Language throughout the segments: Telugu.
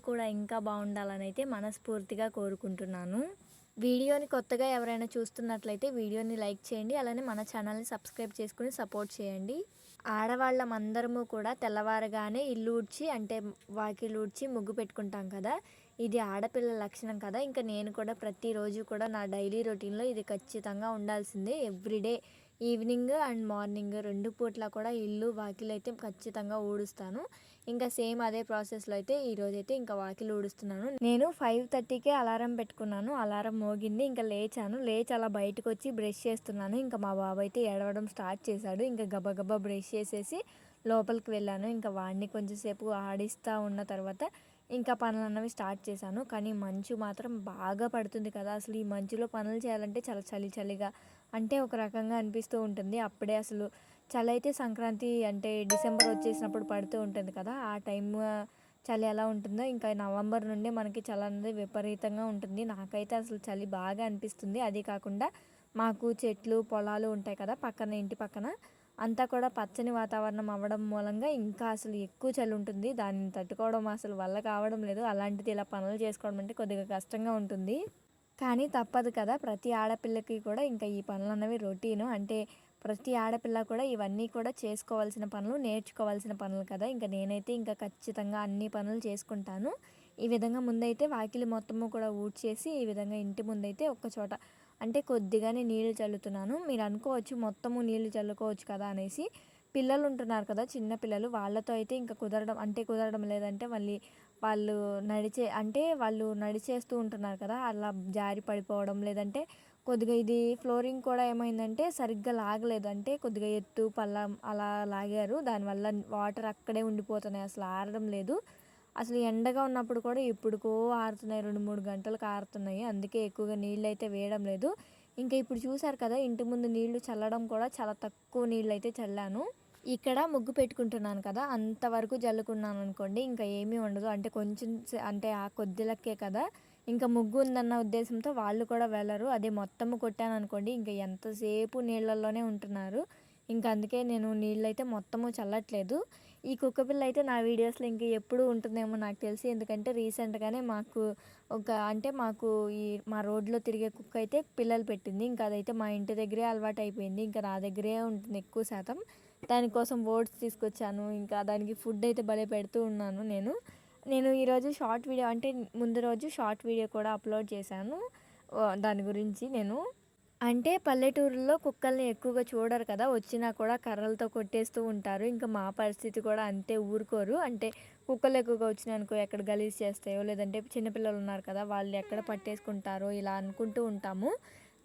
మీరు కూడా ఇంకా బాగుండాలని అయితే మనస్ఫూర్తిగా కోరుకుంటున్నాను. వీడియోని కొత్తగా ఎవరైనా చూస్తున్నట్లయితే వీడియోని లైక్ చేయండి అలానే మన ఛానల్ని సబ్స్క్రైబ్ చేసుకుని సపోర్ట్ చేయండి. ఆడవాళ్ళం అందరము కూడా తెల్లవారగానే ఇల్లు ఊడ్చి అంటే వాకిలు ఊడ్చి ముగ్గు పెట్టుకుంటాం కదా. ఇది ఆడపిల్ల లక్షణం కదా. ఇంకా నేను కూడా ప్రతిరోజు కూడా నా డైలీ రొటీన్లో ఇది ఖచ్చితంగా ఉండాల్సిందే. ఎవ్రీడే ఈవినింగ్ అండ్ మార్నింగ్ రెండు పూట్ల కూడా ఇల్లు వాకిలు అయితే ఖచ్చితంగా ఊడుస్తాను. ఇంకా సేమ్ అదే ప్రాసెస్లో అయితే ఈరోజు అయితే ఇంకా వాకిలు ఊడుస్తున్నాను. నేను ఫైవ్ థర్టీకే అలారం పెట్టుకున్నాను అలారం మోగింది ఇంకా లేచాను. లేచి అలా బయటకు వచ్చి బ్రష్ చేస్తున్నాను. ఇంకా మా బాబు అయితే ఏడవడం స్టార్ట్ చేశాడు. ఇంకా గబగబా బ్రష్ చేసేసి లోపలికి వెళ్ళాను. ఇంకా వాడిని కొంచెంసేపు ఆడిస్తూ ఉన్న తర్వాత ఇంకా పనులు అన్నవి స్టార్ట్ చేశాను. కానీ మంచు మాత్రం బాగా పడుతుంది కదా. అసలు ఈ మంచులో పనులు చేయాలంటే చాలా చలి చలిగా అంటే ఒక రకంగా అనిపిస్తూ ఉంటుంది. అప్పుడే అసలు చలి అయితే సంక్రాంతి అంటే డిసెంబర్ వచ్చేసినప్పుడు పడుతూ ఉంటుంది కదా ఆ టైం చలి ఎలా ఉంటుందో ఇంకా నవంబర్ నుండి మనకి చలి అనేది విపరీతంగా ఉంటుంది. నాకైతే అసలు చలి బాగా అనిపిస్తుంది. అది కాకుండా మాకు చెట్లు పొలాలు ఉంటాయి కదా పక్కన ఇంటి పక్కన అంతా కూడా పచ్చని వాతావరణం అవ్వడం మూలంగా ఇంకా అసలు ఎక్కువ చలి ఉంటుంది. దాన్ని తట్టుకోవడం అసలు వల్ల కావడం లేదు. అలాంటిది ఇలా పనులు చేసుకోవడం అంటే కొద్దిగా కష్టంగా ఉంటుంది. కానీ తప్పదు కదా ప్రతి ఆడపిల్లకి కూడా ఇంకా ఈ పనులు అన్నవి రొటీను. అంటే ప్రతి ఆడపిల్ల కూడా ఇవన్నీ కూడా చేసుకోవాల్సిన పనులు నేర్చుకోవాల్సిన పనులు కదా. ఇంకా నేనైతే ఇంకా ఖచ్చితంగా అన్ని పనులు చేసుకుంటాను. ఈ విధంగా ముందైతే వాకిలి మొత్తము కూడా ఊడ్చేసి ఈ విధంగా ఇంటి ముందైతే ఒక చోట అంటే కొద్దిగానే నీళ్ళు చల్లుతున్నాను. మీరు అనుకోవచ్చు మొత్తము నీళ్ళు చల్లుకోవచ్చు కదా అనేసి. పిల్లలు ఉంటున్నారు కదా చిన్న పిల్లలు. వాళ్ళతో అయితే ఇంకా కుదరడం అంటే కుదరడం లేదంటే మళ్ళీ వాళ్ళు నడిచే అంటే వాళ్ళు నడిచేస్తూ ఉంటున్నారు కదా. అలా జారి పడిపోవడం లేదంటే కొద్దిగా ఇది ఫ్లోరింగ్ కూడా ఏమైందంటే సరిగ్గా లాగలేదు. అంటే కొద్దిగా ఎత్తు పల్లం అలా లాగారు. దానివల్ల వాటర్ అక్కడే ఉండిపోతున్నాయి. అసలు ఆరడం లేదు. అసలు ఎండగా ఉన్నప్పుడు కూడా ఇప్పుడుకో ఆరుతున్నాయి. రెండు మూడు గంటలకు ఆరుతున్నాయి. అందుకే ఎక్కువగా నీళ్ళు అయితే వేయడం లేదు. ఇంకా ఇప్పుడు చూసారు కదా ఇంటి ముందు నీళ్ళు చల్లడం కూడా చాలా తక్కువ నీళ్ళు అయితే చల్లాను. ఇక్కడ ముగ్గు పెట్టుకుంటున్నాను కదా అంతవరకు జల్లుకున్నాను అనుకోండి ఇంకా ఏమీ ఉండదు. అంటే కొంచెం అంటే ఆ కొద్దిలకే కదా. ఇంకా ముగ్గు ఉందన్న ఉద్దేశంతో వాళ్ళు కూడా వెళ్ళరు. అదే మొత్తము కొట్టాను అనుకోండి ఇంకా ఎంతసేపు నీళ్ళల్లోనే ఉంటున్నారు. ఇంకా అందుకే నేను నీళ్ళైతే మొత్తము చల్లట్లేదు. ఈ కుక్క పిల్ల అయితే నా వీడియోస్లో ఇంక ఎప్పుడు ఉంటుందేమో నాకు తెలిసి ఎందుకంటే రీసెంట్గానే మాకు ఒక అంటే మాకు ఈ మా రోడ్లో తిరిగే కుక్క అయితే పిల్లలు పెట్టింది. ఇంకా అదైతే మా ఇంటి దగ్గరే అలవాటు అయిపోయింది ఇంకా నా దగ్గరే ఉంటుంది ఎక్కువ శాతం. దానికోసం ఓట్స్ తీసుకొచ్చాను. ఇంకా దానికి ఫుడ్ అయితే భలే పెడుతూ ఉన్నాను నేను. నేను ఈరోజు షార్ట్ వీడియో అంటే ముందు రోజు షార్ట్ వీడియో కూడా అప్లోడ్ చేశాను. దాని గురించి నేను అంటే పల్లెటూరులో కుక్కల్ని ఎక్కువగా చూడరు కదా వచ్చినా కూడా కర్రలతో కొట్టేస్తూ ఉంటారు. ఇంకా మా పరిస్థితి కూడా అంతే ఊరుకోరు. అంటే కుక్కలు ఎక్కువగా వచ్చినాయి అనుకో ఎక్కడ గలీజ్ చేస్తాయో లేదంటే చిన్నపిల్లలు ఉన్నారు కదా వాళ్ళు ఎక్కడ పట్టేసుకుంటారో ఇలా అనుకుంటూ ఉంటాము.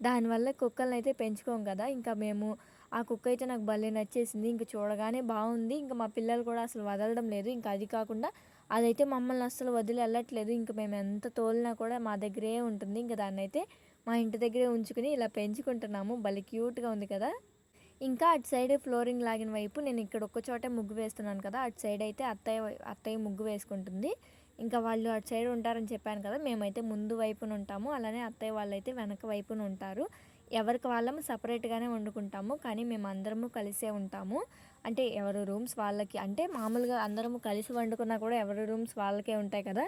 దానివల్ల కుక్కల్ని అయితే పెంచుకోం కదా. ఇంకా మేము ఆ కుక్క అయితే నాకు భలే నచ్చేసింది. ఇంకా చూడగానే బాగుంది. ఇంకా మా పిల్లలు కూడా అసలు వదలడం లేదు. ఇంకా అది కాకుండా అదైతే మమ్మల్ని అస్సలు వదిలి వెళ్ళట్లేదు ఇంకా మేము ఎంత తోలినా కూడా మా దగ్గరే ఉంటుంది. ఇంకా దాన్ని అయితే మా ఇంటి దగ్గరే ఉంచుకుని ఇలా పెంచుకుంటున్నాము. భలే క్యూట్గా ఉంది కదా. ఇంకా అటు సైడ్ ఫ్లోరింగ్ లాగిన వైపు నేను ఇక్కడ ఒక్క చోటే ముగ్గు వేస్తున్నాను కదా. అటు సైడ్ అయితే అత్తయ్య అత్తయ్య ముగ్గు వేసుకుంటుంది. ఇంకా వాళ్ళు అటు సైడ్ ఉంటారని చెప్పాను కదా. మేమైతే ముందు వైపున ఉంటాము. అలానే అత్తయ్య వాళ్ళు అయితే వెనక వైపున ఉంటారు. ఎవరికి వాళ్ళము సపరేట్గానే వండుకుంటాము. కానీ మేము అందరము కలిసే ఉంటాము. అంటే ఎవరి రూమ్స్ వాళ్ళకి అంటే మామూలుగా అందరము కలిసి వండుకున్నా కూడా ఎవరి రూమ్స్ వాళ్ళకే ఉంటాయి కదా.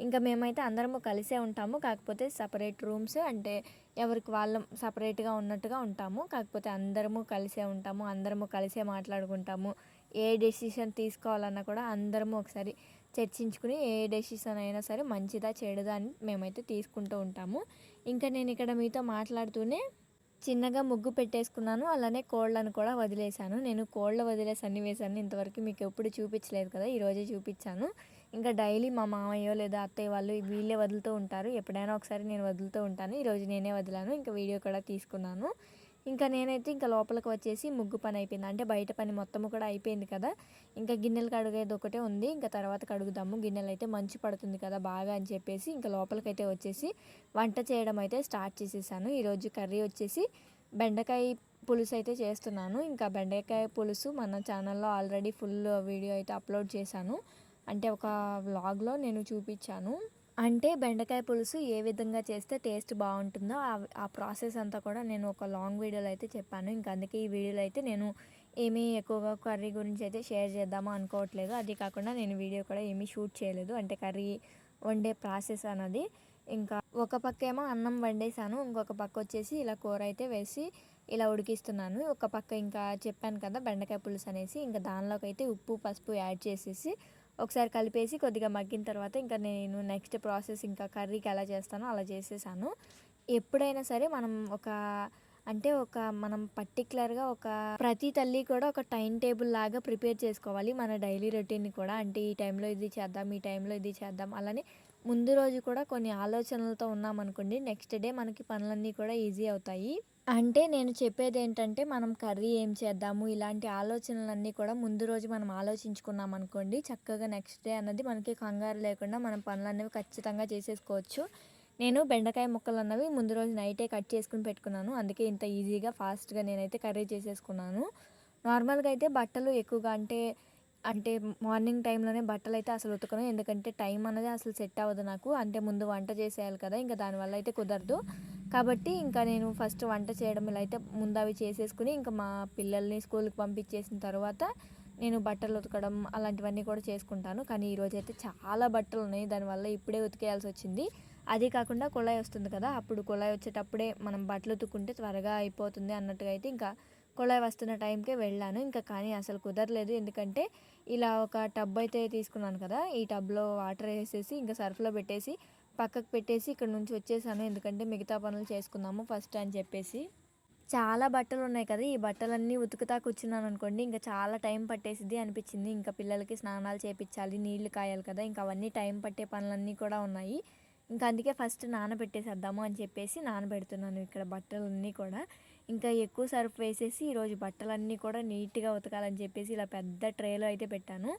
ఇంకా మేమైతే అందరము కలిసే ఉంటాము. కాకపోతే సపరేట్ రూమ్స్ అంటే ఎవరికి వాళ్ళం సపరేట్గా ఉన్నట్టుగా ఉంటాము. కాకపోతే అందరము కలిసే ఉంటాము అందరము కలిసే మాట్లాడుకుంటాము. ఏ డెసిషన్ తీసుకోవాలన్నా కూడా అందరము ఒకసారి చర్చించుకుని ఏ డెసిషన్ అయినా సరే మంచిదా చెడుదా అని మేమైతే తీసుకుంటూ ఉంటాము. ఇంకా నేను ఇక్కడ మీతో మాట్లాడుతూనే చిన్నగా ముగ్గు పెట్టేసుకున్నాను. అలానే కోళ్ళను కూడా వదిలేశాను. నేను కోళ్ళ వదిలే సన్నివేశాన్ని ఇంతవరకు మీకు ఎప్పుడు చూపించలేదు కదా ఈరోజే చూపించాను. ఇంకా డైలీ మా మామయ్య లేదా అత్తయ్య వాళ్ళు వీళ్ళే వదులుతూ ఉంటారు. ఎప్పుడైనా ఒకసారి నేను వదులుతూ ఉంటాను. ఈరోజు నేనే వదిలాను. ఇంకా వీడియో కూడా తీసుకున్నాను. ఇంకా నేనైతే ఇంకా లోపలికి వచ్చేసి ముగ్గు పని అయిపోయింది. అంటే బయట పని మొత్తము కూడా అయిపోయింది కదా. ఇంకా గిన్నెలు కడుగేది ఒకటే ఉంది. ఇంకా తర్వాత కడుగుదాము. గిన్నెలు అయితే మంచి పడుతుంది కదా బాగా అని చెప్పేసి ఇంకా లోపలికైతే వచ్చేసి వంట చేయడం అయితే స్టార్ట్ చేసేసాను. ఈరోజు కర్రీ వచ్చేసి బెండకాయ పులుసు అయితే చేస్తున్నాను. ఇంకా బెండకాయ పులుసు మన ఛానల్లో ఆల్రెడీ ఫుల్ వీడియో అయితే అప్లోడ్ చేశాను. అంటే ఒక వ్లాగ్లో నేను చూపించాను. అంటే బెండకాయ పులుసు ఏ విధంగా చేస్తే టేస్ట్ బాగుంటుందో ఆ ప్రాసెస్ అంతా కూడా నేను ఒక లాంగ్ వీడియోలో అయితే చెప్పాను. ఇంకా అందుకే ఈ వీడియోలో అయితే నేను ఏమీ ఎక్కువగా కర్రీ గురించి అయితే షేర్ చేద్దామో అనుకోవట్లేదు. అది కాకుండా నేను వీడియో కూడా ఏమీ షూట్ చేయలేదు. అంటే కర్రీ వండే ప్రాసెస్ అన్నది ఇంకా ఒక పక్క ఏమో అన్నం వండేసాను ఇంకొక పక్క వచ్చేసి ఇలా కూర అయితే వేసి ఇలా ఉడికిస్తున్నాను. ఒక పక్క ఇంకా చెప్పాను కదా బెండకాయ పులుసు అనేసి. ఇంకా దానిలోకి అయితే ఉప్పు పసుపు యాడ్ చేసేసి ఒకసారి కలిపేసి కొద్దిగా మగ్గిన తర్వాత ఇంకా నేను నెక్స్ట్ ప్రాసెస్ ఇంకా కర్రీకి ఎలా చేస్తానో అలా చేసేసాను. ఎప్పుడైనా సరే మనం ఒక అంటే ఒక మనం పర్టికులర్గా ఒక ప్రతి తల్లి కూడా ఒక టైం టేబుల్ లాగా ప్రిపేర్ చేసుకోవాలి మన డైలీ రొటీన్ కూడా. అంటే ఈ టైంలో ఇది చేద్దాం ఈ టైంలో ఇది చేద్దాం అలానే ముందు రోజు కూడా కొన్ని ఆలోచనలతో ఉన్నామనుకోండి నెక్స్ట్ డే మనకి పనులన్నీ కూడా ఈజీ అవుతాయి. అంటే నేను చెప్పేది ఏంటంటే మనం కర్రీ ఏం చేద్దాము ఇలాంటి ఆలోచనలన్నీ కూడా ముందు రోజు మనం ఆలోచించుకున్నాం అనుకోండి చక్కగా నెక్స్ట్ డే అన్నది మనకి కంగారు లేకుండా మనం పనులు అనేవి ఖచ్చితంగా చేసేసుకోవచ్చు. నేను బెండకాయ ముక్కలు అన్నవి ముందు రోజు నైటే కట్ చేసుకుని పెట్టుకున్నాను. అందుకే ఇంత ఈజీగా ఫాస్ట్గా నేనైతే కర్రీ చేసేసుకున్నాను. నార్మల్గా అయితే బట్టలు ఎక్కువగా అంటే అంటే మార్నింగ్ టైంలోనే బట్టలు అయితే అసలు ఉతకను. ఎందుకంటే టైం అనేది అసలు సెట్ అవ్వదు నాకు. అంటే ముందు వంట చేసేయాలి కదా ఇంకా దానివల్ల అయితే కుదరదు. కాబట్టి ఇంకా నేను ఫస్ట్ వంట చేయడం ఇలా అయితే ముందు అవి చేసేసుకుని ఇంకా మా పిల్లల్ని స్కూల్కి పంపించేసిన తర్వాత నేను బట్టలు ఉతకడం అలాంటివన్నీ కూడా చేసుకుంటాను. కానీ ఈరోజు అయితే చాలా బట్టలు ఉన్నాయి. దానివల్ల ఇప్పుడే ఉతికేయాల్సి వచ్చింది. అది కాకుండా కుళాయి వస్తుంది కదా అప్పుడు కుళాయి వచ్చేటప్పుడే మనం బట్టలు ఉతుక్కుంటే త్వరగా అయిపోతుంది అన్నట్టుగా అయితే ఇంకా కుళాయి వస్తున్న టైంకే వెళ్ళాను. ఇంకా కానీ అసలు కుదరలేదు. ఎందుకంటే ఇలా ఒక టబ్ అయితే తీసుకున్నాను కదా ఈ టబ్లో వాటర్ వేసేసి ఇంకా సర్ఫ్లో పెట్టేసి పక్కకు పెట్టేసి ఇక్కడ నుంచి వచ్చేసాను. ఎందుకంటే మిగతా పనులు చేసుకుందాము ఫస్ట్ అని చెప్పేసి. చాలా బట్టలు ఉన్నాయి కదా ఈ బట్టలన్నీ ఉతుకుతా కూర్చున్నాను అనుకోండి ఇంకా చాలా టైం పట్టేసిద్ది అనిపించింది. ఇంకా పిల్లలకి స్నానాలు చేపించాలి నీళ్ళు కాయాలి కదా ఇంకా అవన్నీ టైం పట్టే పనులన్నీ కూడా ఉన్నాయి. ఇంకా అందుకే ఫస్ట్ నానబెట్టేసేద్దాము అని చెప్పేసి నానబెడుతున్నాను ఇక్కడ బట్టలన్నీ కూడా. ఇంకా ఎక్కువ సర్ఫ్ వేసేసి ఈరోజు బట్టలన్నీ కూడా నీట్గా ఉతకాలని చెప్పేసి ఇలా పెద్ద ట్రేలో అయితే పెట్టాను.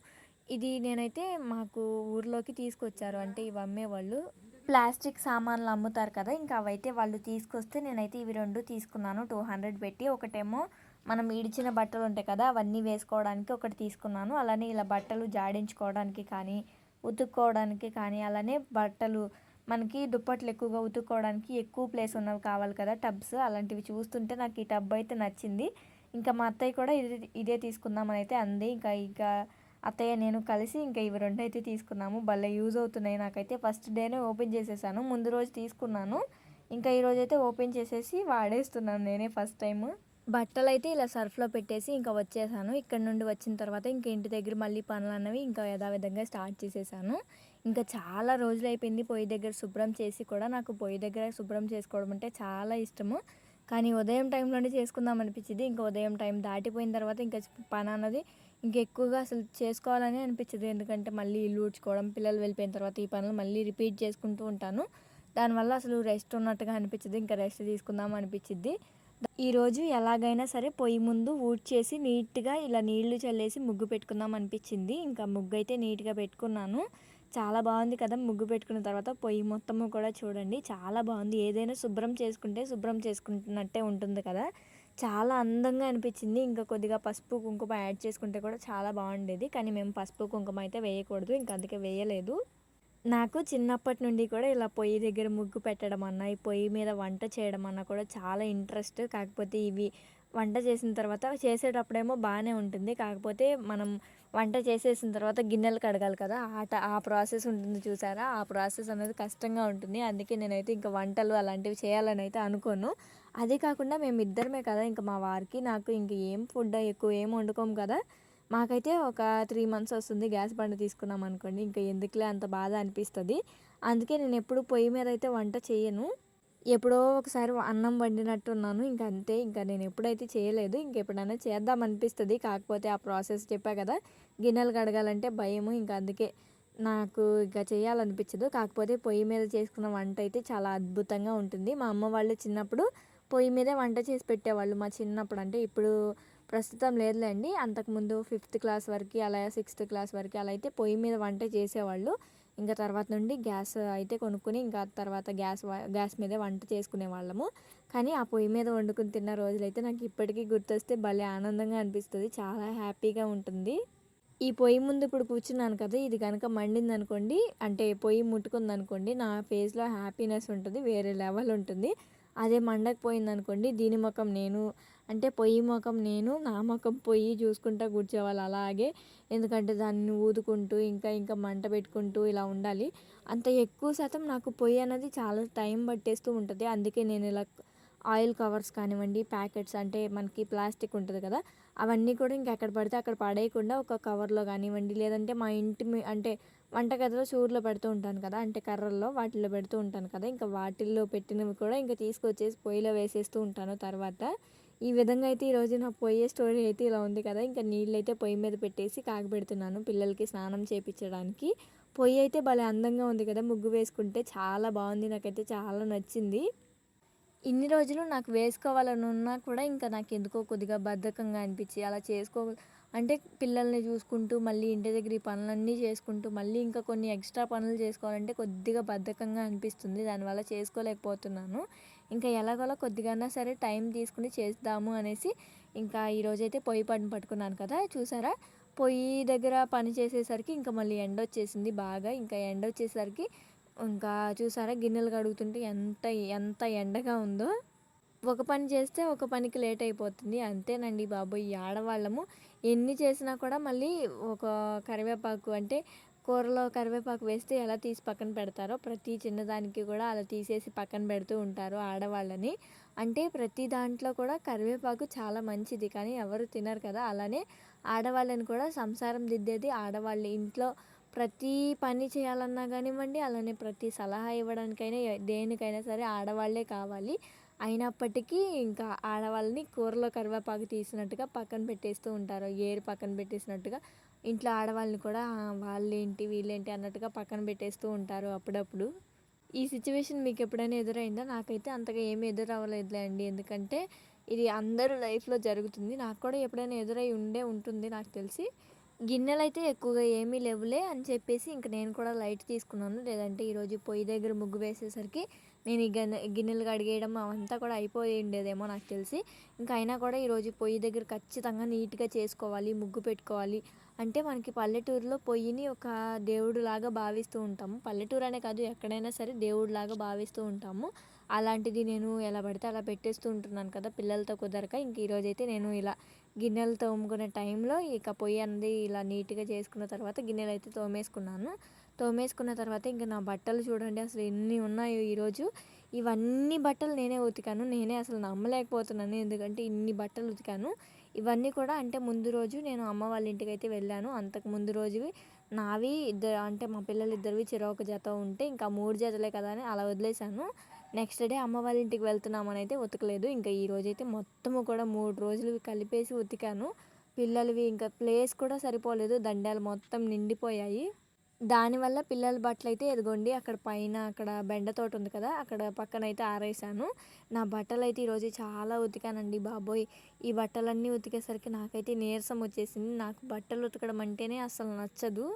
ఇది నేనైతే మాకు ఊర్లోకి తీసుకొచ్చారు. అంటే ఇవి అమ్మేవాళ్ళు ప్లాస్టిక్ సామాన్లు అమ్ముతారు కదా ఇంకా అవైతే వాళ్ళు తీసుకొస్తే నేనైతే ఇవి రెండు తీసుకున్నాను. టూ హండ్రెడ్ పెట్టి ఒకటేమో మనం ఇడిచిన బట్టలు ఉంటాయి కదా అవన్నీ వేసుకోవడానికి ఒకటి తీసుకున్నాను. అలానే ఇలా బట్టలు జాడించుకోవడానికి కానీ ఉతుక్కోవడానికి కానీ అలానే బట్టలు మనకి దుప్పట్లు ఎక్కువగా ఉతుక్కోవడానికి ఎక్కువ ప్లేస్ ఉన్నవి కావాలి కదా టబ్స్ అలాంటివి చూస్తుంటే నాకు ఈ టబ్ అయితే నచ్చింది. ఇంకా మా అత్తయ్య కూడా ఇదే ఇదే తీసుకుందామని అయితే అంది. ఇంకా ఇంకా అత్తయ్య నేను కలిసి ఇంకా ఇవి రెండు అయితే తీసుకున్నాము. భలే యూజ్ అవుతున్నాయి. నాకైతే ఫస్ట్ డేనే ఓపెన్ చేసేసాను. ముందు రోజు తీసుకున్నాను. ఇంకా ఈరోజు అయితే ఓపెన్ చేసేసి వాడేస్తున్నాను నేనే ఫస్ట్ టైం బట్టలు అయితే ఇలా సర్ఫ్లో పెట్టేసి ఇంకా వచ్చేసాను. ఇక్కడ నుండి వచ్చిన తర్వాత ఇంకా ఇంటి దగ్గర మళ్ళీ పనులు అన్నవి ఇంకా యథావిధంగా స్టార్ట్ చేసేసాను. ఇంకా చాలా రోజులు అయిపోయింది పొయ్యి దగ్గర శుభ్రం చేసి కూడా. నాకు పొయ్యి దగ్గర శుభ్రం చేసుకోవడం అంటే చాలా ఇష్టము. కానీ ఉదయం టైంలోనే చేసుకుందాం అనిపించింది. ఇంకా ఉదయం టైం దాటిపోయిన తర్వాత ఇంకా పని అన్నది ఇంకా ఎక్కువగా అసలు చేసుకోవాలని అనిపించదు ఎందుకంటే మళ్ళీ ఇల్లు ఊడ్చుకోవడం పిల్లలు వెళ్ళిపోయిన తర్వాత ఈ పనులు మళ్ళీ రిపీట్ చేసుకుంటూ ఉంటాను. దానివల్ల అసలు రెస్ట్ ఉన్నట్టుగా అనిపించదు ఇంకా రెస్ట్ తీసుకుందాం అనిపించింది ఈరోజు ఎలాగైనా సరే పొయ్యి ముందు ఊడ్చేసి నీట్గా ఇలా నీళ్ళు చల్లేసి ముగ్గు పెట్టుకుందాం అనిపించింది ఇంకా ముగ్గు అయితే నీట్గా పెట్టుకున్నాను. చాలా బాగుంది కదా ముగ్గు పెట్టుకున్న తర్వాత పొయ్యి మొత్తము కూడా చూడండి. చాలా బాగుంది. ఏదైనా శుభ్రం చేసుకుంటే శుభ్రం చేసుకుంటున్నట్టే ఉంటుంది కదా. చాలా అందంగా అనిపించింది. ఇంకా కొద్దిగా పసుపు కుంకుమ యాడ్ చేసుకుంటే కూడా చాలా బాగుండేది. కానీ మేము పసుపు కుంకుమ అయితే వేయకూడదు. ఇంకా అందుకే వేయలేదు. నాకు చిన్నప్పటి నుండి కూడా ఇలా పొయ్యి దగ్గర ముగ్గు పెట్టడం అన్న ఈ పొయ్యి మీద వంట చేయడం అన్న కూడా చాలా ఇంట్రెస్ట్. కాకపోతే ఇవి వంట చేసిన తర్వాత చేసేటప్పుడేమో బాగానే ఉంటుంది. కాకపోతే మనం వంట చేసేసిన తర్వాత గిన్నెలు కడగాలి కదా. ఆట ఆ ప్రాసెస్ ఉంటుంది చూసారా? ఆ ప్రాసెస్ అనేది కష్టంగా ఉంటుంది. అందుకే నేనైతే ఇంకా వంటలు అలాంటివి చేయాలని అయితే అనుకోను. అదే కాకుండా మేము ఇద్దరమే కదా ఇంకా మా వారికి నాకు ఇంక ఏం ఫుడ్ ఎక్కువ ఏం వండుకోము కదా మాకైతే ఒక త్రీ మంత్స్ వస్తుంది గ్యాస్ బండ తీసుకున్నాం అనుకోండి ఇంకా ఎందుకులే అంత బాధ అనిపిస్తుంది. అందుకే నేను ఎప్పుడు పొయ్యి మీద అయితే వంట చేయను. ఎప్పుడో ఒకసారి అన్నం వండినట్టు ఉన్నాను ఇంకా అంతే ఇంకా నేను ఎప్పుడైతే చేయలేదు ఇంకెప్పుడైనా చేద్దాం అనిపిస్తుంది. కాకపోతే ఆ ప్రాసెస్ చెప్పా కదా గిన్నెలు కడగాలంటే భయము ఇంకా అందుకే నాకు ఇంకా చేయాలనిపించదు. కాకపోతే పొయ్యి మీద చేసుకున్న వంట అయితే చాలా అద్భుతంగా ఉంటుంది. మా అమ్మ వాళ్ళు చిన్నప్పుడు పొయ్యి మీదే వంట చేసి పెట్టేవాళ్ళు మా చిన్నప్పుడు. అంటే ఇప్పుడు ప్రస్తుతం లేదులేండి. అంతకుముందు ఫిఫ్త్ క్లాస్ వరకు అలా సిక్స్త్ క్లాస్ వరకు అలా అయితే పొయ్యి మీద వంట చేసేవాళ్ళు. ఇంకా తర్వాత నుండి గ్యాస్ అయితే కొనుక్కుని ఇంకా తర్వాత గ్యాస్ గ్యాస్ మీదే వంట చేసుకునే వాళ్ళము కానీ ఆ పొయ్యి మీద వండుకుని తిన్న రోజులైతే నాకు ఇప్పటికీ గుర్తొస్తే భలే ఆనందంగా అనిపిస్తుంది. చాలా హ్యాపీగా ఉంటుంది. ఈ పొయ్యి ముందు ఇప్పుడు కూర్చున్నాను కదా ఇది కనుక మండింది అనుకోండి అంటే పొయ్యి ముట్టుకుంది అనుకోండి నా ఫేస్లో హ్యాపీనెస్ ఉంటుంది వేరే లెవెల్ ఉంటుంది. అదే మండకపోయింది అనుకోండి దీని ముఖం నేను. అంటే పొయ్యి ముఖం నేను నా ముఖం పొయ్యి చూసుకుంటా కూర్చోవాలి అలాగే. ఎందుకంటే దాన్ని ఊదుకుంటూ ఇంకా ఇంకా మంట పెట్టుకుంటూ ఇలా ఉండాలి. అంత ఎక్కువ శాతం నాకు పొయ్యి అనేది చాలా టైం పట్టేస్తూ ఉంటుంది. అందుకే నేను ఇలా ఆయిల్ కవర్స్ కానివ్వండి ప్యాకెట్స్ అంటే మనకి ప్లాస్టిక్ ఉంటుంది కదా అవన్నీ కూడా ఇంకెక్కడ పడితే అక్కడ పడేయకుండా ఒక కవర్లో కానివ్వండి లేదంటే మా ఇంటి అంటే వంటగదిలో చూరులో పెడుతూ ఉంటాను కదా అంటే కర్రల్లో వాటిల్లో పెడుతూ ఉంటాను కదా ఇంకా వాటిల్లో పెట్టినవి కూడా ఇంకా తీసుకొచ్చేసి పొయ్యిలో వేసేస్తూ ఉంటాను తర్వాత. ఈ విధంగా అయితే ఈరోజు నా పొయ్యే స్టోరీ అయితే ఇలా ఉంది కదా ఇంకా నీళ్ళు అయితే పొయ్యి మీద పెట్టేసి కాగబెడుతున్నాను పిల్లలకి స్నానం చేయించడానికి పొయ్యి అయితే భలే అందంగా ఉంది కదా ముగ్గు వేసుకుంటే చాలా బాగుంది నాకైతే చాలా నచ్చింది. ఇన్ని రోజులు నాకు వేసుకోవాలని ఉన్నా కూడా ఇంకా నాకు ఎందుకో కొద్దిగా బద్ధకంగా అనిపించి అలా చేసుకో అంటే పిల్లల్ని చూసుకుంటూ మళ్ళీ ఇంటి దగ్గర ఈ పనులన్నీ చేసుకుంటూ మళ్ళీ ఇంకా కొన్ని ఎక్స్ట్రా పనులు చేసుకోవాలంటే కొద్దిగా బద్ధకంగా అనిపిస్తుంది. దానివల్ల చేసుకోలేకపోతున్నాను. ఇంకా ఎలాగోలా కొద్దిగా సరే టైం తీసుకుని చేద్దాము అనేసి ఇంకా ఈరోజైతే పొయ్యి పని పట్టుకున్నాను కదా. చూసారా? పొయ్యి దగ్గర పని చేసేసరికి ఇంకా మళ్ళీ ఎండ వచ్చేసింది బాగా. ఇంకా ఎండ వచ్చేసరికి ఇంకా చూసారా గిన్నెలు కడుగుతుంటే ఎంత ఎంత ఎండగా ఉందో. ఒక పని చేస్తే ఒక పనికి లేట్ అయిపోతుంది. అంతేనండి బాబు ఈ ఆడవాళ్ళము. ఎన్ని చేసినా కూడా మళ్ళీ ఒక కరివేపాకు అంటే కూరలో కరివేపాకు వేస్తే ఎలా తీసి పక్కన పెడతారో ప్రతి చిన్నదానికి కూడా అలా తీసేసి పక్కన పెడుతూ ఉంటారు ఆడవాళ్ళని. అంటే ప్రతి దాంట్లో కూడా కరివేపాకు చాలా మంచిది. కానీ ఎవరు తినరు కదా అలానే ఆడవాళ్ళని కూడా సంసారం దిద్దేది ఆడవాళ్ళు. ఇంట్లో ప్రతి పని చేయాలన్నా కానివ్వండి అలానే ప్రతి సలహా ఇవ్వడానికైనా దేనికైనా సరే ఆడవాళ్ళే కావాలి. అయినప్పటికీ ఇంకా ఆడవాళ్ళని కూరలో కరివేపాకు తీసినట్టుగా పక్కన పెట్టేస్తూ ఉంటారు. ఏరు పక్కన పెట్టేసినట్టుగా ఇంట్లో ఆడవాళ్ళని కూడా వాళ్ళేంటి వీళ్ళేంటి అన్నట్టుగా పక్కన పెట్టేస్తూ ఉంటారు అప్పుడప్పుడు. ఈ సిచ్యువేషన్ మీకు ఎప్పుడైనా ఎదురైందా? నాకైతే అంతగా ఏమీ ఎదురవ్వలేదులే అండి. ఎందుకంటే ఇది అందరూ లైఫ్లో జరుగుతుంది. నాకు కూడా ఎప్పుడైనా ఎదురై ఉండే ఉంటుంది నాకు తెలిసి. గిన్నెలు అయితే ఎక్కువగా ఏమీ లేవులే అని చెప్పేసి ఇంక నేను కూడా లైట్ తీసుకున్నాను. లేదంటే ఈరోజు పొయ్యి దగ్గర ముగ్గు వేసేసరికి నేను ఈ గిన్నె గిన్నెలు కడిగేయడం అవంతా కూడా అయిపోయి ఉండేదేమో నాకు తెలిసి. ఇంకా అయినా కూడా ఈరోజు పొయ్యి దగ్గర ఖచ్చితంగా నీట్గా చేసుకోవాలి ముగ్గు పెట్టుకోవాలి. అంటే మనకి పల్లెటూరులో పొయ్యిని ఒక దేవుడులాగా భావిస్తూ ఉంటాము. పల్లెటూరు అనే కాదు ఎక్కడైనా సరే దేవుడిలాగా భావిస్తూ ఉంటాము. అలాంటిది నేను ఎలా పడితే అలా పెట్టేస్తూ ఉంటున్నాను కదా పిల్లలతో కుదరక. ఇంక ఈరోజైతే నేను ఇలా గిన్నెలు తోముకునే టైంలో ఇక పొయ్యి అనేది ఇలా నీట్గా చేసుకున్న తర్వాత గిన్నెలు అయితే తోమేసుకున్నాను. తోమేసుకున్న తర్వాత ఇంకా నా బట్టలు చూడండి అసలు ఎన్ని ఉన్నాయో ఈరోజు. ఇవన్నీ బట్టలు నేనే ఉతికాను. నేనే అసలు నమ్మలేకపోతున్నాను ఎందుకంటే ఇన్ని బట్టలు ఉతికాను. ఇవన్నీ కూడా అంటే ముందు రోజు నేను అమ్మ వాళ్ళ ఇంటికి అయితే వెళ్ళాను. అంతకు ముందు రోజువి నావి ఇద్దరు అంటే మా పిల్లలు ఇద్దరివి చెరొక జత ఉంటే ఇంకా మూడు జతలే కదా అని అలా వదిలేశాను. నెక్స్ట్ డే అమ్మ వాళ్ళ ఇంటికి వెళ్తున్నామని అయితే ఉతకలేదు. ఇంకా ఈ రోజైతే మొత్తము కూడా మూడు రోజులు కలిపేసి ఉతికాను. పిల్లలవి ఇంకా ప్లేస్ కూడా సరిపోలేదు. దండాలు మొత్తం నిండిపోయాయి. దానివల్ల పిల్లల బట్టలు అయితే ఎదుగోండి. అక్కడ పైన అక్కడ బెండ తోట ఉంది కదా అక్కడ పక్కన అయితే ఆరేసాను. నా బట్టలు అయితే ఈరోజు చాలా ఉతికానండి బాబోయ్. ఈ బట్టలన్నీ ఉతికేసరికి నాకైతే నీరసం వచ్చేసింది. నాకు బట్టలు ఉతకడం అంటేనే అసలు నచ్చదు.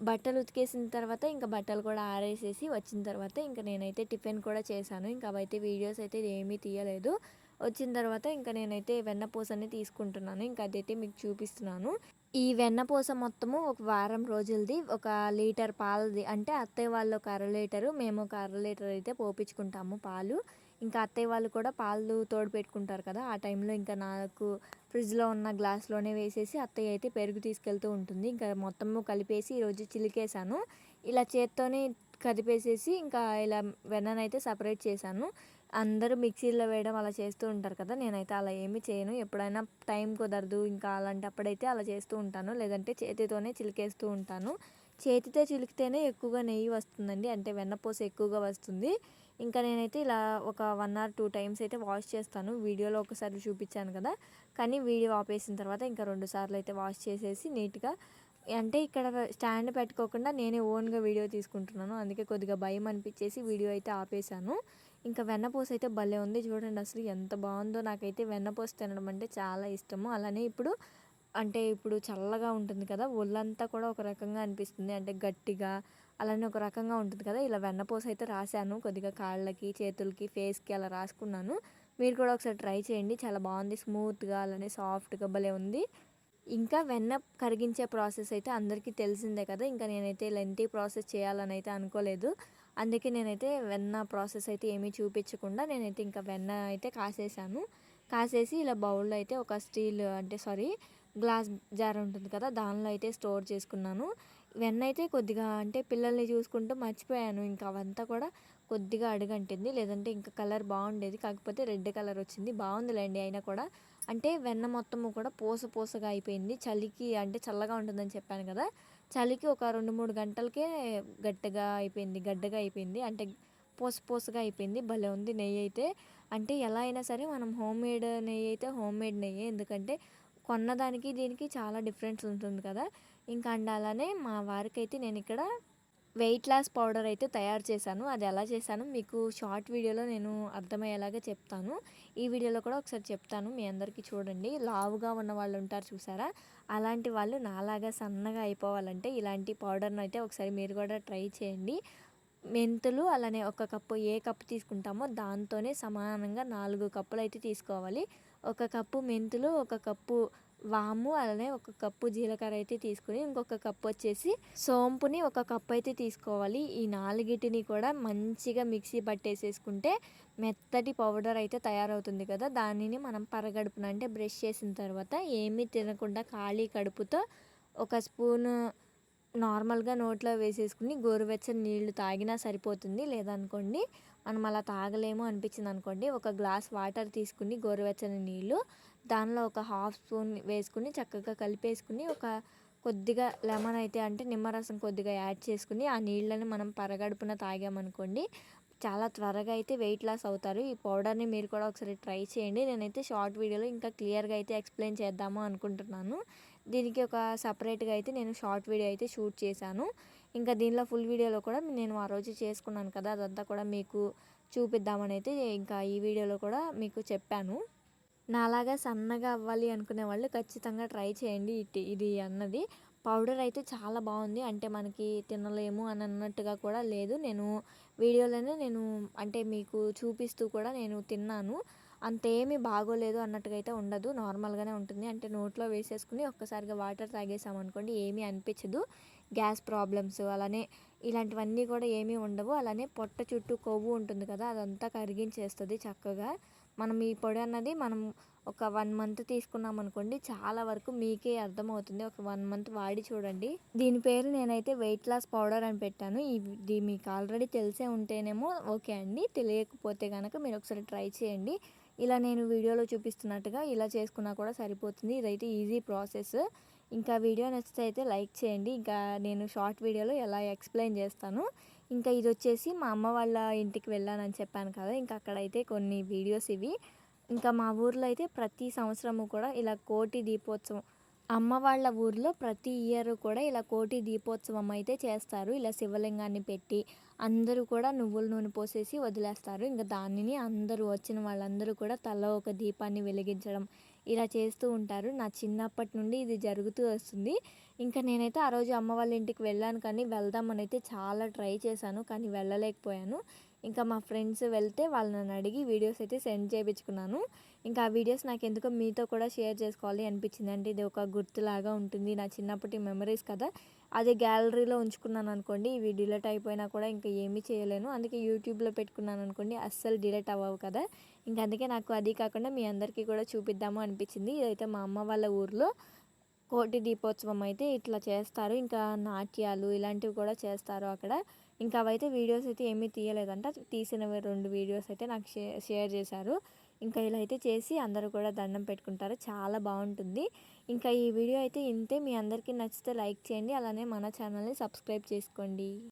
బట్టలు ఉతికేసిన తర్వాత ఇంకా బట్టలు కూడా ఆరేసేసి వచ్చిన తర్వాత ఇంకా నేనైతే టిఫిన్ కూడా చేశాను. ఇంకా అవైతే వీడియోస్ అయితే ఏమీ తీయలేదు. వచ్చిన తర్వాత ఇంకా నేనైతే వెన్నపూసని తీసుకుంటున్నాను. ఇంకా అదైతే మీకు చూపిస్తున్నాను. ఈ వెన్నపూస మొత్తము ఒక వారం రోజులది ఒక లీటర్ పాలది. అంటే అత్తయ్య వాళ్ళు ఒక అర లీటరు మేము ఒక అర లీటర్ అయితే పోపించుకుంటాము పాలు. ఇంకా అత్తయ్య వాళ్ళు కూడా పాలు తోడు పెట్టుకుంటారు కదా ఆ టైంలో ఇంకా నాకు ఫ్రిడ్జ్లో ఉన్న గ్లాస్లోనే వేసేసి అత్తయ్య అయితే పెరుగు తీసుకెళ్తూ ఉంటుంది. ఇంకా మొత్తము కలిపేసి ఈరోజు చిలికేసాను ఇలా చేత్తోనే కదిపేసేసి ఇంకా ఇలా వెన్ననైతే సపరేట్ చేశాను. అందరూ మిక్సీలో వేయడం అలా చేస్తూ ఉంటారు కదా నేనైతే అలా ఏమీ చేయను. ఎప్పుడైనా టైం కుదరదు ఇంకా అలాంటప్పుడైతే అలా చేస్తూ ఉంటాను. లేదంటే చేతితోనే చిలికేస్తూ ఉంటాను. చేతితో చిలికితేనే ఎక్కువగా నెయ్యి వస్తుందండి. అంటే వెన్నపూస ఎక్కువగా వస్తుంది. ఇంకా నేనైతే ఇలా ఒక వన్ ఆర్ టూ టైమ్స్ అయితే వాష్ చేస్తాను. వీడియోలో ఒకసారి చూపించాను కదా. కానీ వీడియో ఆపేసిన తర్వాత ఇంకా రెండు సార్లు అయితే వాష్ చేసేసి నీట్గా అంటే ఇక్కడ స్టాండ్ పెట్టుకోకుండా నేనే ఓన్గా వీడియో తీసుకుంటున్నాను. అందుకే కొద్దిగా భయం అనిపించేసి వీడియో అయితే ఆపేశాను. ఇంకా వెన్నపూస అయితే భలే ఉంది. చూడండి అసలు ఎంత బాగుందో. నాకైతే వెన్నపూస తినడం అంటే చాలా ఇష్టము. అలానే ఇప్పుడు అంటే ఇప్పుడు చల్లగా ఉంటుంది కదా ఒళ్ళంతా కూడా ఒక రకంగా అనిపిస్తుంది. అంటే గట్టిగా అలానే ఒక రకంగా ఉంటుంది కదా. ఇలా వెన్నపోస అయితే రాశాను. కొద్దిగా కాళ్ళకి చేతులకి ఫేస్కి అలా రాసుకున్నాను. మీరు కూడా ఒకసారి ట్రై చేయండి. చాలా బాగుంది. స్మూత్గా అలానే సాఫ్ట్గా భలే ఉంది. ఇంకా వెన్న కరిగించే ప్రాసెస్ అయితే అందరికీ తెలిసిందే కదా. ఇంకా నేనైతే లెంతీ ప్రాసెస్ చేయాలని అయితే అనుకోలేదు. అందుకే నేనైతే వెన్న ప్రాసెస్ అయితే ఏమీ చూపించకుండా నేనైతే ఇంకా వెన్న అయితే కాసేసాను. కాసేసి ఇలా బౌల్లో అయితే ఒక స్టీల్ అంటే సారీ గ్లాస్ జార్ ఉంటుంది కదా దానిలో అయితే స్టోర్ చేసుకున్నాను. వెన్న అయితే కొద్దిగా అంటే పిల్లల్ని చూసుకుంటూ మర్చిపోయాను. ఇంకా అవంతా కూడా కొద్దిగా అడుగంటింది. లేదంటే ఇంకా కలర్ బాగుండేది. కాకపోతే రెడ్ కలర్ వచ్చింది. బాగుందిలేండి అయినా కూడా. అంటే వెన్న మొత్తము కూడా పూస పూసగా అయిపోయింది. చలికి అంటే చల్లగా ఉంటుందని చెప్పాను కదా. చలికి ఒక రెండు మూడు గంటలకే గట్టిగా అయిపోయింది. గడ్డగా అయిపోయింది. అంటే పూస పూసగా అయిపోయింది. భలే ఉంది నెయ్యి అయితే. అంటే ఎలా అయినా సరే మనం హోమ్ మేడ్ నెయ్యి అయితే హోమ్ మేడ్ నెయ్యి. ఎందుకంటే కొన్నదానికి దీనికి చాలా డిఫరెన్స్ ఉంటుంది కదా. ఇంకా అండ్ అలానే మా వారికైతే నేను ఇక్కడ వెయిట్ లాస్ పౌడర్ అయితే తయారు చేశాను. అది ఎలా చేశాను మీకు షార్ట్ వీడియోలో నేను అర్థమయ్యేలాగా చెప్తాను. ఈ వీడియోలో కూడా ఒకసారి చెప్తాను. మీ అందరికీ చూడండి. లావుగా ఉన్న వాళ్ళు ఉంటారు చూసారా? అలాంటి వాళ్ళు నాలాగా సన్నగా అయిపోవాలంటే ఇలాంటి పౌడర్ను అయితే ఒకసారి మీరు కూడా ట్రై చేయండి. మెంతులు అలానే ఒక కప్పు ఏ కప్పు తీసుకుంటామో దాంతోనే సమానంగా నాలుగు కప్పులు అయితే తీసుకోవాలి. ఒక కప్పు మెంతులు ఒక కప్పు వాము అలానే ఒక కప్పు జీలకర్ర అయితే తీసుకుని ఇంకొక కప్పు వచ్చేసి సోంపుని ఒక కప్పు అయితే తీసుకోవాలి. ఈ నాలుగిటిని కూడా మంచిగా మిక్సీ పట్టేసేసుకుంటే మెత్తటి పౌడర్ అయితే తయారవుతుంది కదా. దానిని మనం పరగడుపున అంటే బ్రష్ చేసిన తర్వాత ఏమీ తినకుండా ఖాళీ కడుపుతో ఒక స్పూను నార్మల్గా నోట్లో వేసేసుకుని గోరువెచ్చని నీళ్ళు తాగినా సరిపోతుంది. లేదనుకోండి మనం అలా తాగలేము అనిపించింది అనుకోండి ఒక గ్లాస్ వాటర్ తీసుకుని గోరువెచ్చని నీళ్ళు దానిలో ఒక హాఫ్ స్పూన్ వేసుకుని చక్కగా కలిపేసుకుని ఒక కొద్దిగా లెమన్ అయితే అంటే నిమ్మరసం కొద్దిగా యాడ్ చేసుకుని ఆ నీళ్ళని మనం పరగడుపున తాగామనుకోండి చాలా త్వరగా అయితే వెయిట్ లాస్ అవుతారు. ఈ పౌడర్ని మీరు కూడా ఒకసారి ట్రై చేయండి. నేనైతే షార్ట్ వీడియోలో ఇంకా క్లియర్గా అయితే ఎక్స్ప్లెయిన్ చేద్దాము అనుకుంటున్నాను. దీనికి ఒక సపరేట్గా అయితే నేను షార్ట్ వీడియో అయితే షూట్ చేశాను. ఇంకా దీనిలో ఫుల్ వీడియోలో కూడా నేను ఆ రోజు చేసుకున్నాను కదా అదంతా కూడా మీకు చూపిద్దామని అయితే ఇంకా ఈ వీడియోలో కూడా మీకు చెప్పాను. నాలాగా సన్నగా అవ్వాలి అనుకునే వాళ్ళు ఖచ్చితంగా ట్రై చేయండి ఇది అన్నది. పౌడర్ అయితే చాలా బాగుంది అంటే మనకి తినలేము అని అన్నట్టుగా కూడా లేదు. నేను వీడియోలోనే నేను అంటే మీకు చూపిస్తూ కూడా నేను తిన్నాను. అంతేమీ బాగోలేదు అన్నట్టుగా అయితే ఉండదు నార్మల్గానే ఉంటుంది. అంటే నోట్లో వేసేసుకుని ఒక్కసారిగా వాటర్ తాగేసామనుకోండి ఏమీ అనిపించదు. గ్యాస్ ప్రాబ్లమ్స్ అలానే ఇలాంటివన్నీ కూడా ఏమీ ఉండవు. అలానే పొట్ట చుట్టూ కొవ్వు ఉంటుంది కదా అదంతా కరిగించేస్తుంది చక్కగా. మనం ఈ పొడి అన్నది మనం ఒక వన్ మంత్ తీసుకున్నాం అనుకోండి చాలా వరకు మీకే అర్థమవుతుంది. ఒక వన్ మంత్ వాడి చూడండి. దీని పేరు నేనైతే వెయిట్ లాస్ పౌడర్ అని పెట్టాను. ఇది మీకు ఆల్రెడీ తెలిసే ఉంటేనేమో ఓకే అండి. తెలియకపోతే కనుక మీరు ఒకసారి ట్రై చేయండి. ఇలా నేను వీడియోలో చూపిస్తున్నట్టుగా ఇలా చేసుకున్నా కూడా సరిపోతుంది. ఇదైతే ఈజీ ప్రాసెస్. ఇంకా వీడియో నచ్చితే అయితే లైక్ చేయండి. ఇంకా నేను షార్ట్ వీడియోలో ఎలా ఎక్స్ప్లెయిన్ చేస్తాను. ఇంకా ఇది వచ్చేసి మా అమ్మ వాళ్ళ ఇంటికి వెళ్ళానని చెప్పాను కదా ఇంకా అక్కడైతే కొన్ని వీడియోస్ ఇవి. ఇంకా మా ఊర్లో అయితే ప్రతి సంవత్సరము కూడా ఇలా కోటి దీపోత్సవం అమ్మ వాళ్ళ ఊర్లో ప్రతి ఇయర్ కూడా ఇలా కోటి దీపోత్సవం అయితే చేస్తారు. ఇలా శివలింగాన్ని పెట్టి అందరూ కూడా నువ్వుల నూనె పోసేసి వదిలేస్తారు. ఇంకా దానిని అందరూ వచ్చిన వాళ్ళందరూ కూడా తల ఒక దీపాన్ని వెలిగించడం ఇలా చేస్తూ ఉంటారు. నా చిన్నప్పటి నుండి ఇది జరుగుతూ వస్తుంది. ఇంకా నేనైతే ఆ రోజు అమ్మ వాళ్ళ ఇంటికి వెళ్ళాను కానీ వెళ్దామని అయితే చాలా ట్రై చేశాను కానీ వెళ్ళలేకపోయాను. ఇంకా మా ఫ్రెండ్స్ వెళ్తే వాళ్ళు నన్ను అడిగి వీడియోస్ అయితే సెండ్ చేయించుకున్నాను. ఇంకా ఆ వీడియోస్ నాకు ఎందుకో మీతో కూడా షేర్ చేసుకోవాలి అనిపించింది. అంటే ఇది ఒక గుర్తులాగా ఉంటుంది. నా చిన్నప్పటి మెమరీస్ కదా. అది గ్యాలరీలో ఉంచుకున్నాను అనుకోండి. ఇవి డిలీట్ అయిపోయినా కూడా ఇంకా ఏమీ చేయలేను. అందుకే యూట్యూబ్లో పెట్టుకున్నాను అనుకోండి. అస్సలు డిలీట్ అవ్వవు కదా. ఇంకా అందుకే నాకు అది కాకుండా మీ అందరికీ కూడా చూపిద్దాము అనిపించింది. ఇదైతే మా అమ్మ వాళ్ళ ఊర్లో కోటి దీపోత్సవం అయితే ఇట్లా చేస్తారు. ఇంకా నాట్యాలు ఇలాంటివి కూడా చేస్తారు అక్కడ. ఇంకా అవైతే వీడియోస్ అయితే ఏమీ తీయలేదంట. తీసిన రెండు వీడియోస్ అయితే నాకు షేర్ చేశారు. ఇంకా ఇలా అయితే చేసి అందరూ కూడా దండం పెట్టుకుంటారు. చాలా బాగుంటుంది. ఇంకా ఈ వీడియో అయితే ఇంతే. మీ అందరికీ నచ్చితే లైక్ చేయండి. అలానే మన ఛానల్ని సబ్స్క్రైబ్ చేసుకోండి.